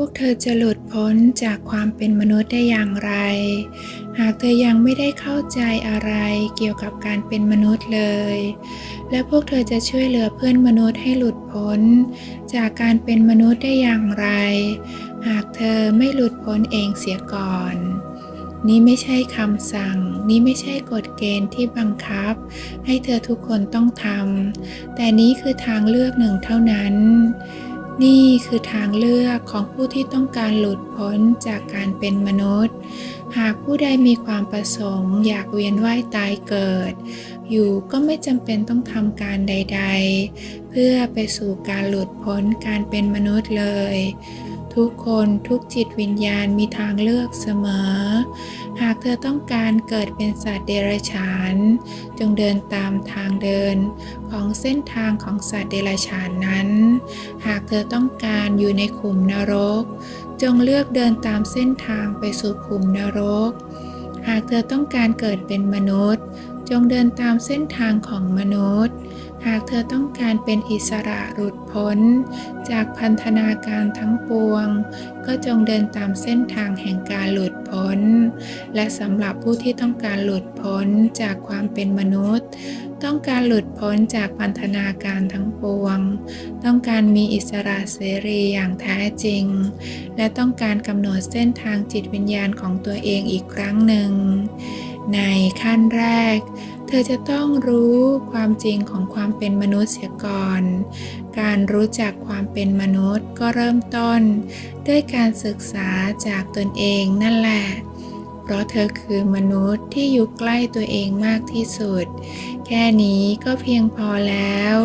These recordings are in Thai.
วกเธอจะหลุดพ้นจากความเป็นมนุษย์ได้อย่างไร หากเธอยังไม่ได้เข้าใจอะไรเกี่ยวกับการเป็นมนุษย์เลย และพวกเธอจะช่วยเหลือเพื่อนมนุษย์ให้หลุดพ้น จากการเป็นมนุษย์ได้อย่างไร หากเธอไม่หลุดพ้นเองเสียก่อน นี่ไม่ใช่คำสั่ง นี่ไม่ใช่กฎเกณฑ์ที่บังคับ ให้เธอทุกคนต้องทำ แต่นี้คือทางเลือกหนึ่งเท่านั้น นี่คือทางเลือกของผู้ที่ต้องการหลุดพ้นจากการเป็นมนุษย์ หากผู้ใดมีความประสงค์ อยากเวียนว่ายตายเกิด อยู่ก็ไม่จำเป็นต้องทำการใด ๆ เพื่อไปสู่การหลุดพ้นการเป็นมนุษย์เลย ทุกคนทุกจิตวิญญาณมีทางเลือกเสมอ หากเธอต้องการเกิดเป็นสัตว์เดรัจฉาน จงเดินตามทางเดินของเส้นทางของสัตว์เดรัจฉานนั้น หากเธอต้องการอยู่ในขุมนรก จงเลือกเดินตามเส้นทางไปสู่ขุมนรก หากเธอต้องการเกิดเป็นมนุษย์ จงเดินตามเส้นทางของมนุษย์ หากเธอต้องการเป็นอิสระหลุดพ้น จากพันธนาการทั้งปวง ก็จงเดินตามเส้นทางแห่งการหลุดพ้น และสำหรับผู้ที่ต้องการหลุดพ้นจากความเป็นมนุษย์ ต้องการหลุดพ้นจากพันธนาการทั้งปวง ต้องการมีอิสระเสรีอย่างแท้จริง และต้องการกำหนดเส้นทางจิตวิญญาณของตัวเองอีกครั้งหนึ่ง ในขั้นแรก เธอจะต้องรู้ความจริงของความเป็นมนุษย์เสียก่อน การรู้จักความเป็นมนุษย์ก็เริ่มต้น ด้วยการศึกษาจากตนเองนั่นแหละ เพราะเธอคือมนุษย์ที่อยู่ใกล้ตัวเองมากที่สุด แค่นี้ก็เพียงพอแล้ว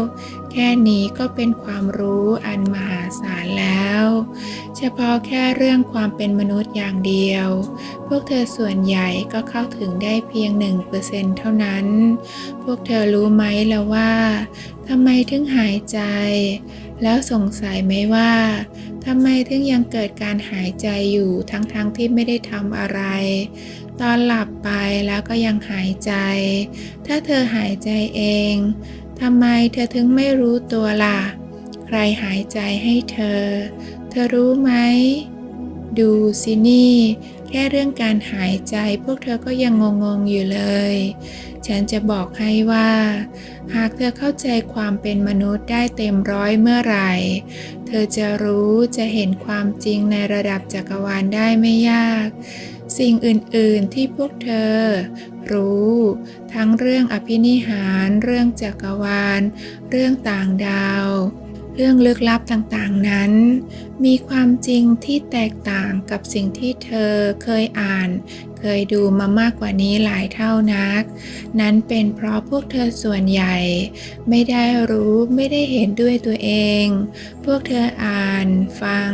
แค่นี้ก็เป็นความรู้อันมหาศาลแล้ว เฉพาะแค่เรื่องความเป็นมนุษย์อย่างเดียว พวกเธอส่วนใหญ่ก็เข้าถึงได้เพียง1%เท่านั้น พวกเธอรู้ไหมแล้วว่าทำไมถึงหายใจ แล้วสงสัยไหมว่าทำไมถึงยังเกิดการหายใจอยู่ทั้งๆทที่ไม่ได้ทำอะไร ตอนหลับไปแล้วก็ยังหายใจ ถ้าเธอหายใจเองทำไมเธอถึงไม่รู้ตัวล่ะ ใครหายใจให้เธอ เธอรู้ไหม ดูสินี่ แค่เรื่องการหายใจพวกเธอก็ยังงงๆอยู่เลย ฉันจะบอกให้ว่า หากเธอเข้าใจความเป็นมนุษย์ได้เต็มร้อยเมื่อไหร่ เธอจะรู้จะเห็นความจริงในระดับจักรวาลได้ไม่ยาก สิ่งอื่นๆที่พวกเธอรู้ ทั้งเรื่องอภินิหาร เรื่องจักรวาล เรื่องต่างดาว เรื่องลึกลับต่างๆนั้น มีความจริงที่แตกต่างกับสิ่งที่เธอเคยอ่าน เคยดูมามากกว่านี้หลายเท่านัก นั้นเป็นเพราะพวกเธอส่วนใหญ่ ไม่ได้รู้ไม่ได้เห็นด้วยตัวเอง พวกเธออ่าน ฟัง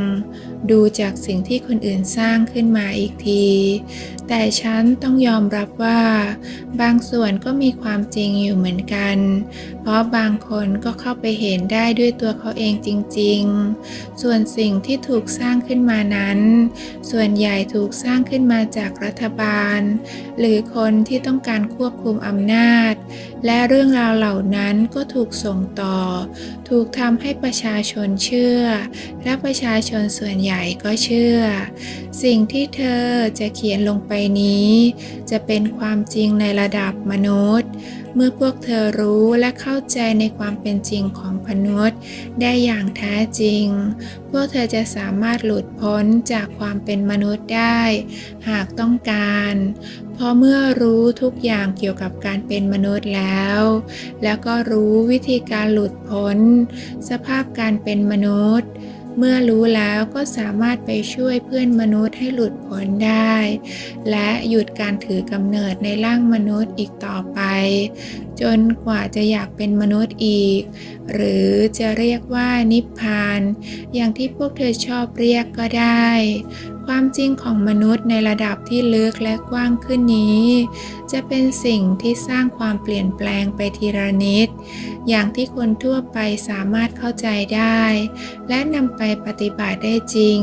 ดูจากสิ่งที่คนอื่นสร้างขึ้นมาอีกที แต่ฉันต้องยอมรับว่า บางส่วนก็มีความจริงอยู่เหมือนกัน เพราะบางคนก็เข้าไปเห็นได้ด้วยตัวเขาเองจริง ๆ ส่วนสิ่งที่ถูกสร้างขึ้นมานั้น ส่วนใหญ่ถูกสร้างขึ้นมาจากรัฐบาล หรือคนที่ต้องการควบคุมอำนาจ และเรื่องราวเหล่านั้นก็ถูกส่งต่อ ถูกทำให้ประชาชนเชื่อ และประชาชนส่วนใหญ่ก็เชื่อ สิ่งที่เธอจะเขียนลงไปนี้ จะเป็นความจริงในระดับมนุษย์ มื่อพวกเธอรู้และเข้าใจในความเป็นจริงของมนุษย์ ได้อย่างแท้จริง พวกเธอจะสามารถหลุดพ้นจากความเป็นมนุษย์ได้ หากต้องการ เพราะเมื่อรู้ทุกอย่างเกี่ยวกับการเป็นมนุษย์แล้ว แล้วก็รู้วิธีการหลุดพ้น สภาพการเป็นมนุษย์ เมื่อรู้แล้วก็สามารถไปช่วยเพื่อนมนุษย์ให้หลุดพ้นได้ และหยุดการถือกำเนิดในร่างมนุษย์อีกต่อไป จนกว่าจะอยากเป็นมนุษย์อีก หรือจะเรียกว่านิพพาน อย่างที่พวกเธอชอบเรียกก็ได้ ความจริงของมนุษย์ในระดับที่ลึกและกว้างขึ้นนี้ จะเป็นสิ่งที่สร้างความเปลี่ยนแปลงไปทีละนิด อย่างที่คนทั่วไปสามารถเข้าใจได้ และนำไปปฏิบัติได้จริง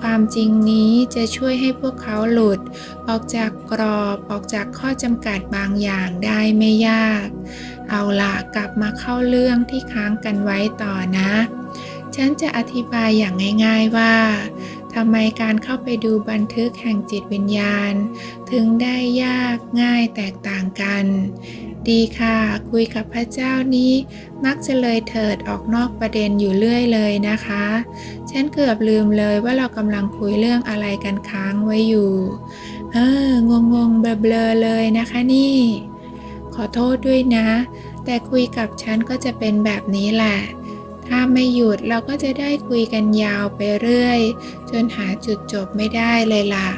ความจริงนี้จะช่วยให้พวกเขาหลุด ออกจากกรอบออกจากข้อจำกัดบางอย่างได้ไม่ยาก เอาล่ะกลับมาเข้าเรื่องที่ค้างกันไว้ต่อนะฉันจะอธิบายอย่างง่าย ๆว่า ทำไมการเข้าไปดูบันทึกแห่งจิตวิญญาณ ถึงได้ยากง่ายแตกต่างกัน ดีค่ะ คุยกับพระเจ้านี้ มักจะเลยเถิดออกนอกประเด็นอยู่เรื่อยเลยนะคะ ฉันเกือบลืมเลยว่าเรากำลังคุยเรื่องอะไรกันค้างไว้อยู่ เอองงงเบลอๆเลยนะคะนี่ ขอโทษด้วยนะ แต่คุยกับฉันก็จะเป็นแบบนี้แหละ ถ้าไม่หยุดเราก็จะได้คุยกันยาวไปเรื่อย จนหาจุดจบไม่ได้เลยล่ะ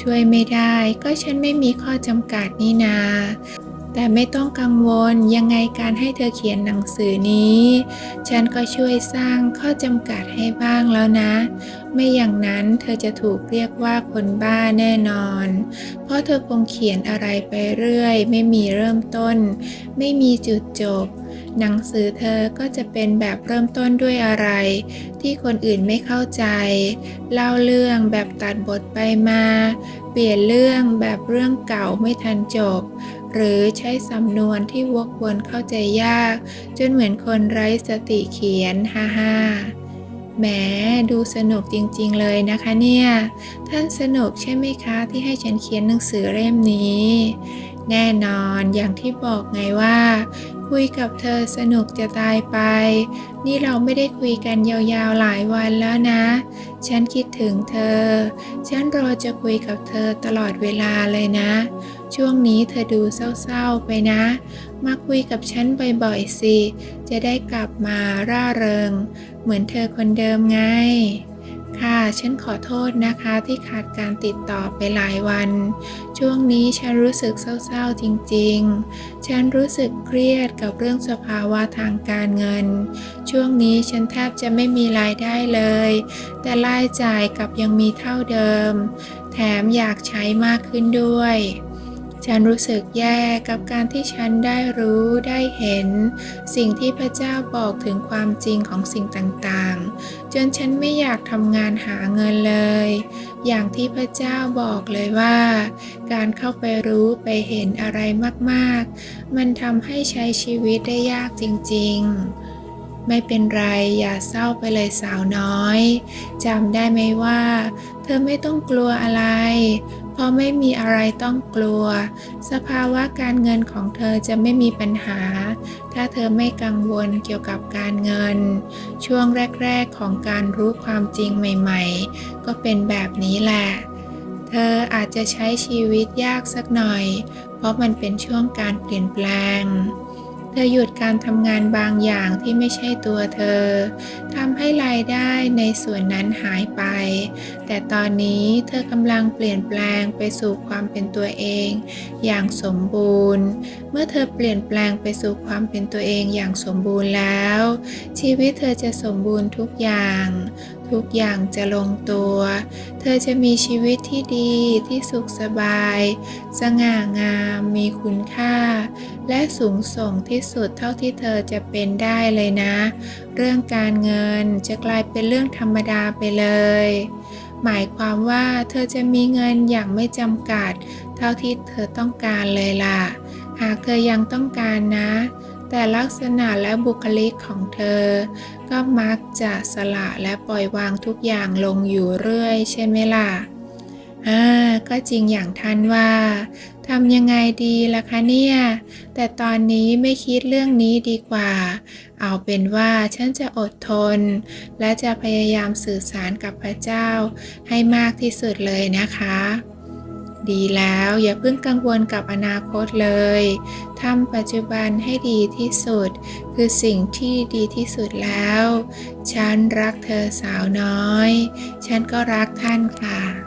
ช่วยไม่ได้ก็ฉันไม่มีข้อจำกัดนี่นา แต่ไม่ต้องกังวลยังไงการให้เธอเขียนหนังสือนี้ ฉันก็ช่วยสร้างข้อจำกัดให้บ้างแล้วนะ ไม่อย่างนั้นเธอจะถูกเรียกว่าคนบ้าแน่นอน เพราะเธอคงเขียนอะไรไปเรื่อย ไม่มีเริ่มต้น ไม่มีจุดจบ หนังสือเธอก็จะเป็นแบบเริ่มต้นด้วยอะไร ที่คนอื่นไม่เข้าใจ เล่าเรื่องแบบตัดบทไปมา เปลี่ยนเรื่องแบบเรื่องเก่าไม่ทันจบ หรือใช้สำนวนที่วกวนเข้าใจยาก จนเหมือนคนไร้สติเขียนฮ่าฮ่าแหมดูสนุกจริงๆเลยนะคะเนี่ย ท่านสนุกใช่ไหมคะที่ให้ฉันเขียนหนังสือเล่มนี้ แน่นอนอย่างที่บอกไงว่า คุยกับเธอสนุกจะตายไป นี่เราไม่ได้คุยกันยาวๆหลายวันแล้วนะ ฉันคิดถึงเธอ ฉันรอจะคุยกับเธอตลอดเวลาเลยนะ ช่วงนี้เธอดูเศร้าๆไปนะ มาคุยกับฉันบ่อยๆสิ จะได้กลับมาร่าเริง เหมือนเธอคนเดิมไง ค่ะ ฉันขอโทษนะคะที่ขาดการติดต่อไปหลายวัน ช่วงนี้ฉันรู้สึกเศร้าๆจริงๆ ฉันรู้สึกเครียดกับเรื่องสภาวะทางการเงิน ช่วงนี้ฉันแทบจะไม่มีรายได้เลย แต่รายจ่ายกับยังมีเท่าเดิม แถมอยากใช้มากขึ้นด้วย ฉันรู้สึกแย่กับการที่ฉันได้รู้ได้เห็น สิ่งที่พระเจ้าบอกถึงความจริงของสิ่งต่างๆ จนฉันไม่อยากทำงานหาเงินเลย อย่างที่พระเจ้าบอกเลยว่า การเข้าไปรู้ไปเห็นอะไรมากๆ มันทำให้ใช้ชีวิตได้ยากจริง ๆไม่เป็นไรอย่าเศร้าไปเลยสาวน้อยจำได้ไหมว่า เธอไม่ต้องกลัวอะไร เพราะไม่มีอะไรต้องกลัว สภาวะการเงินของเธอจะไม่มีปัญหา ถ้าเธอไม่กังวลเกี่ยวกับการเงิน ช่วงแรก ๆ ของการรู้ความจริงใหม่ ๆ ก็เป็นแบบนี้แหละ เธออาจจะใช้ชีวิตยากสักหน่อย เพราะมันเป็นช่วงการเปลี่ยนแปลง เธอหยุดการทำงานบางอย่างที่ไม่ใช่ตัวเธอทำให้รายได้ในส่วนนั้นหายไป แต่ตอนนี้เธอกำลังเปลี่ยนแปลงไปสู่ความเป็นตัวเอง อย่างสมบูรณ์ เมื่อเธอเปลี่ยนแปลงไปสู่ความเป็นตัวเองอย่างสมบูรณ์แล้ว ชีวิตเธอจะสมบูรณ์ทุกอย่าง ทุกอย่างจะลงตัว เธอจะมีชีวิตที่ดีที่สุขสบาย สง่างาม มีคุณค่า และสูงส่งที่สุดเท่าที่เธอจะเป็นได้เลยนะ เรื่องการเงินจะกลายเป็นเรื่องธรรมดาไปเลย หมายความว่าเธอจะมีเงินอย่างไม่จำกัด เท่าที่เธอต้องการเลยล่ะ หากเธอยังต้องการนะ แต่ลักษณะและบุคลิกของเธอ ก็มักจะสละและปล่อยวางทุกอย่างลงอยู่เรื่อยใช่ไหมล่ะอ่าก็จริงอย่างท่านว่าทำยังไงดีล่ะคะเนี่ย แต่ตอนนี้ไม่คิดเรื่องนี้ดีกว่า เอาเป็นว่าฉันจะอดทน และจะพยายามสื่อสารกับพระเจ้าให้มากที่สุดเลยนะคะ ดีแล้ว อย่าเพิ่งกังวลกับอนาคตเลยทำปัจจุบันให้ดีที่สุด คือสิ่งที่ดีที่สุดแล้ว ฉันรักเธอสาวน้อย ฉันก็รักท่านค่ะ